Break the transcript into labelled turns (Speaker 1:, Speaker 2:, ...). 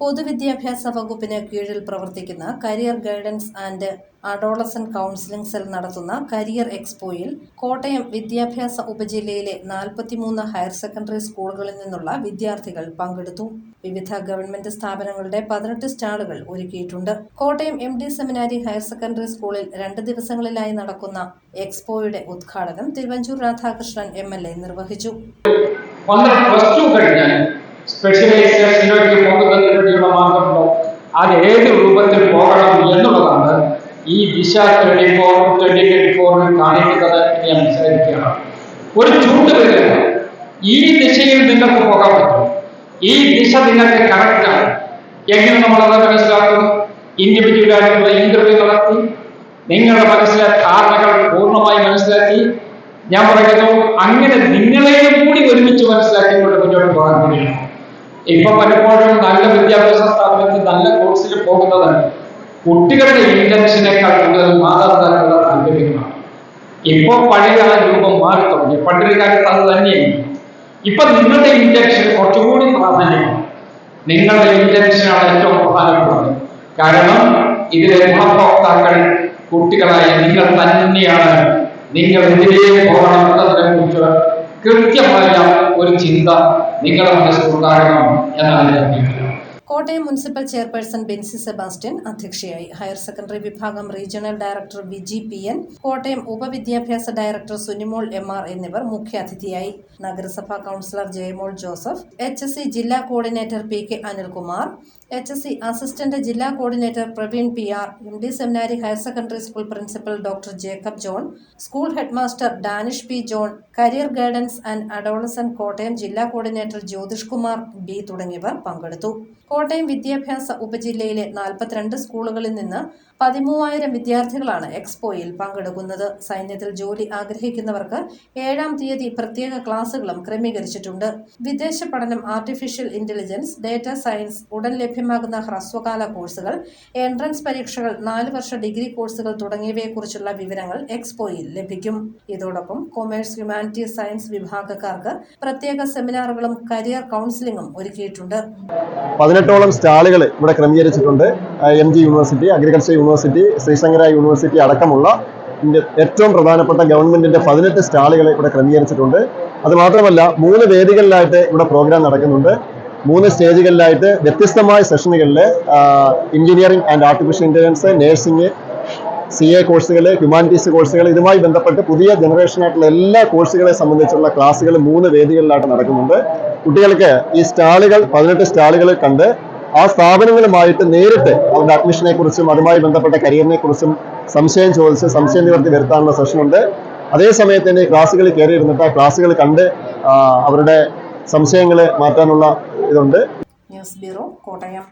Speaker 1: പൊതുവിദ്യാഭ്യാസ വകുപ്പിന് കീഴിൽ പ്രവർത്തിക്കുന്ന career guidance and adolescent counselling cell നടത്തുന്ന കരിയർ എക്സ്പോയിൽ കോട്ടയം വിദ്യാഭ്യാസ ഉപജില്ലയിലെ നാൽപ്പത്തിമൂന്ന് ഹയർ സെക്കൻഡറി സ്കൂളുകളിൽ നിന്നുള്ള വിദ്യാർത്ഥികൾ പങ്കെടുത്തു. വിവിധ ഗവൺമെന്റ് സ്ഥാപനങ്ങളുടെ പതിനെട്ട് സ്റ്റാളുകൾ ഒരുക്കിയിട്ടുണ്ട്. Kottayam M D seminary higher secondary സ്കൂളിൽ രണ്ട് ദിവസങ്ങളിലായി നടക്കുന്ന എക്സ്പോയുടെ ഉദ്ഘാടനം Thiruvanchoor Radhakrishnan M L A നിർവഹിച്ചു.
Speaker 2: സ്പെഷ്യലൈസേഷനിലേക്ക് പോകുന്നതിന് വേണ്ടിയുള്ള മാർഗമുണ്ടോ അത് ഏത് രൂപത്തിൽ പോകണം എന്നുള്ളതാണ് ഈ ദിശ ട്വന്റി ഫോർ ട്വന്റി ട്വന്റി ഫോറിൽ കാണിക്കുന്നത് ഞാൻ മനസ്സിലാക്കുകയാണ് ഒരു ചൂട് വരിക ഈ ദിശയിൽ നിങ്ങൾക്ക് പോകാൻ പറ്റും. ഈ ദിശ നിങ്ങൾക്ക് കറക്റ്റാണ് എങ്ങനെ നമ്മളത് മനസ്സിലാക്കും? ഇൻഡിവിജ്വലായിട്ടുള്ള ഇന്റർവ്യൂ നടത്തി നിങ്ങളുടെ മനസ്സിലെ ധാരണകൾ പൂർണമായി മനസ്സിലാക്കി. ഞാൻ പറയുന്നു അങ്ങനെ നിങ്ങളെയും ഇപ്പൊ പലപ്പോഴും നല്ല വിദ്യാഭ്യാസ സ്ഥാപനത്തിൽ നല്ല കോഴ്സിൽ പോകുന്നതാണ്. കുട്ടികളുടെ ഇന്റൻഷനേക്കാൾ കൂടുതൽ മാതാപിതാക്കളുടെ താല്പര്യങ്ങളാണ്. ഇപ്പൊ പഴയ രൂപം മാറി തുടങ്ങി. പണ്ടൊരു കാലത്ത് അത് തന്നെയാണ് ഇപ്പൊ നിങ്ങളുടെ ഇന്റൻഷൻ കുറച്ചുകൂടി പ്രാധാന്യമാണ്. നിങ്ങളുടെ ഇന്റൻഷനാണ് ഏറ്റവും പ്രധാനപ്പെട്ടത്. കാരണം ഇതിലെ ഗുണഭോക്താക്കൾ കുട്ടികളായ നിങ്ങൾ തന്നെയാണ്. നിങ്ങൾ എതിരെ പോകണം എന്നതിനെ കുറിച്ച് കൃത്യമായ ഒരു ചിന്ത നിങ്ങളുടെ മനസ്സിലുണ്ടാകണം എന്നാണ് ഞാൻ അഭ്യർത്ഥിക്കുന്നത്
Speaker 1: കോട്ടയം മുനിസിപ്പൽ ചെയർപേഴ്സൺ ബെൻസി സെബാസ്റ്റ്യൻ അധ്യക്ഷയായി. ഹയർ സെക്കൻഡറി വിഭാഗം regional director Viji P N Kottayam ഉപവിദ്യാഭ്യാസ director Sunimol M R എന്നിവർ മുഖ്യാതിഥിയായി നഗരസഭാ councillor Jayamol Joseph H S C ജില്ലാ coordinator P K Anilkumar H S C assistant ജില്ലാ coordinator Praveen P R M D seminary higher secondary school principal doctor Jacob John school headmaster Danish P John career guidance and adolescent Kottayam ജില്ലാ coordinator Jyothish Kumar B തുടങ്ങിയവർ പങ്കെടുത്തു. കോട്ടയം വിദ്യാഭ്യാസ ഉപജില്ലയിലെ നാൽപ്പത്തിരണ്ട് സ്കൂളുകളിൽ നിന്ന് പതിമൂവായിരം വിദ്യാർത്ഥികളാണ് എക്സ്പോയിൽ പങ്കെടുക്കുന്നത്. സൈന്യത്തിൽ ജോലി ആഗ്രഹിക്കുന്നവർക്ക് ഏഴാം തീയതി പ്രത്യേക ക്ലാസുകളും ക്രമീകരിച്ചിട്ടുണ്ട്. വിദേശ പഠനം ആർട്ടിഫിഷ്യൽ ഇന്റലിജൻസ് ഡേറ്റ സയൻസ് ഉടൻ ലഭ്യമാകുന്ന ഹ്രസ്വകാല കോഴ്സുകൾ എൻട്രൻസ് പരീക്ഷകൾ നാല് വർഷ ഡിഗ്രി കോഴ്സുകൾ തുടങ്ങിയവയെക്കുറിച്ചുള്ള വിവരങ്ങൾ എക്സ്പോയിൽ ലഭിക്കും. ഇതോടൊപ്പം കൊമേഴ്സ് ഹ്യൂമാനിറ്റീസ് സയൻസ് വിഭാഗക്കാർക്ക് പ്രത്യേക സെമിനാറുകളും കരിയർ കൗൺസിലിംഗും ഒരുക്കിയിട്ടുണ്ട്.
Speaker 3: പതിനെട്ടോളം സ്റ്റാളുകൾ ഇവിടെ ക്രമീകരിച്ചിട്ടുണ്ട്. M G university agriculture university Sreesankara university അടക്കമുള്ള ഏറ്റവും പ്രധാനപ്പെട്ട ഗവൺമെന്റിന്റെ പതിനെട്ട് സ്റ്റാളുകൾ ഇവിടെ ക്രമീകരിച്ചിട്ടുണ്ട്. അത് മാത്രമല്ല മൂന്ന് വേദികളിലായിട്ട് ഇവിടെ പ്രോഗ്രാം നടക്കുന്നുണ്ട്. മൂന്ന് സ്റ്റേജുകളിലായിട്ട് വ്യത്യസ്തമായ സെഷനുകളിൽ engineering and artificial intelligence nursing C A കോഴ്സുകൾ ഹ്യൂമാനിറ്റീസ് കോഴ്സുകൾ ഇതുമായി ബന്ധപ്പെട്ട് പുതിയ ജനറേഷനായിട്ടുള്ള എല്ലാ കോഴ്സുകളെ സംബന്ധിച്ചുള്ള ക്ലാസ്സുകൾ മൂന്ന് വേദികളിലായിട്ട് നടക്കുന്നുണ്ട്. കുട്ടികൾക്ക് ഈ സ്റ്റാളുകൾ പതിനെട്ട് സ്റ്റാളുകൾ കണ്ട് ആ സ്ഥാപനങ്ങളുമായിട്ട് നേരിട്ട് അവരുടെ അഡ്മിഷനെ കുറിച്ചും അതുമായി ബന്ധപ്പെട്ട കരിയറിനെ കുറിച്ചും സംശയം ചോദിച്ച് സംശയം നിവർത്തി വരുത്താനുള്ള സെഷനുണ്ട് അതേ സമയത്ത് തന്നെ ക്ലാസ്സുകളിൽ കയറി ഇരുന്നിട്ട് ആ ക്ലാസ്സുകൾ കണ്ട് അവരുടെ സംശയങ്ങൾ മാറ്റാനുള്ള ഇതുണ്ട്.
Speaker 1: News bureau Kottayam.